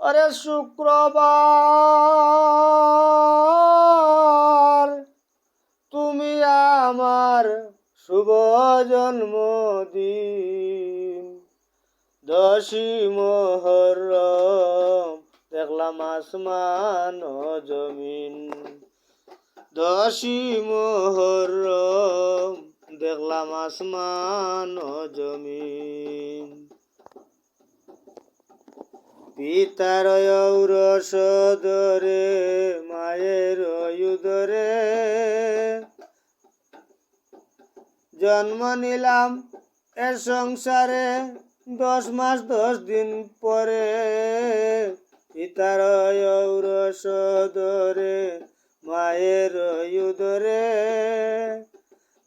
আরে শুক্রবার তুমি আমার শুভ জন্মদিন। দশী মোহরম, দেখলাম আসমান জমিন। দশী মোহরম, দেখলাম আসমান জমিন। পিতার মায়ের উদরে। জন্ম নিলাম এ সংসারে, দশ মাস দশ দিন পরে। পিতার ঔরসদরে মায়ের উদরে।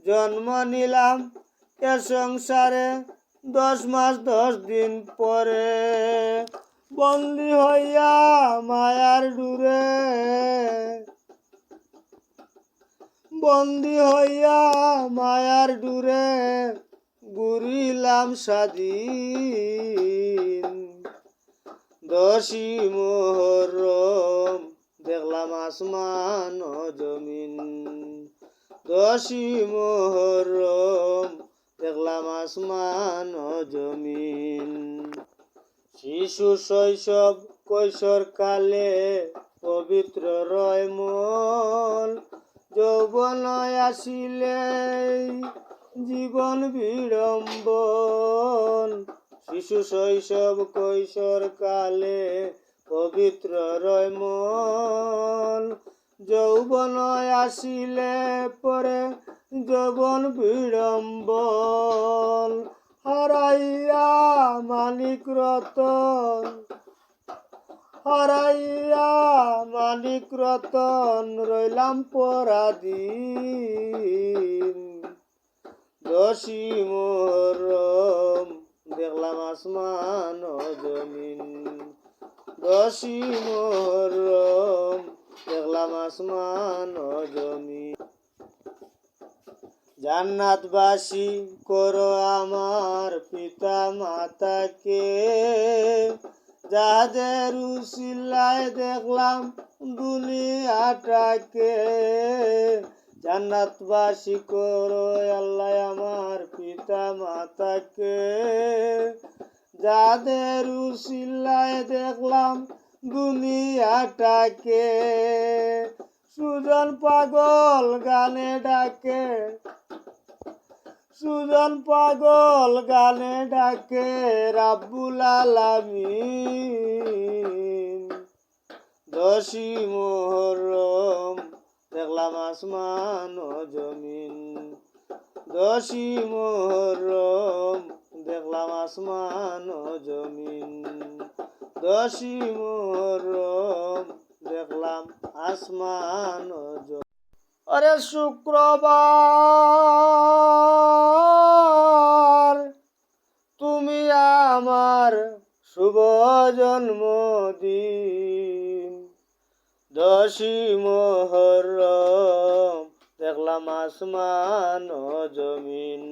জন্ম নিলাম এ সংসারে, দশ মাস দশ দিন পরে। বন্দি হইয়া মায়ার ডুরে বন্দি হইয়া মায়ার ডুরে ঘুরিলাম স্বাধীন। দশী মোহরম দেখলাম আসমান জমিন। দশী মোহরম দেখলাম আসমান জমিন। শিশু শৈশব কৈশোর কালে পবিত্র রয় মন যৌবন আসিলে, জীবন বিড়ম্বন। শিশু শৈশব কৈশোর কালে পবিত্র রয় মন যৌবন আসিলে, পরে যৌবন বিড়ম্বন। হারাইয়া মালিক রতন হারাইয়া মালিক রতন রইলাম পরাধীন। দশী মোহরম দেখলাম আসমান জমিন। দশী মোহরম দেখলাম আসমান জমিন। জান্নাতবাসী করো আমার পিতা মাতাকে যাদের উসিলায় দেখলাম দুনিয়াটাকে। জান্নাতবাসী করো আল্লাহ আমার পিতা মাতাকে যাদের উসিলায় দেখলাম দুনিয়াটাকে। সুজন পাগল গানে ডাকে। সুজন পাগল গানে ডাকে রাব্বুল আলামিন। দশী মোহরম, দেখলাম আসমান ও জমিন। দশী মোহরম, দেখলাম আসমান ও জমিন। দশী মোহরম দেখলাম আসমান আরে শুক্রবার তুমি আমার শুভ জন্মদিন। দশী মোহরম দেখলাম আসমান জমিন।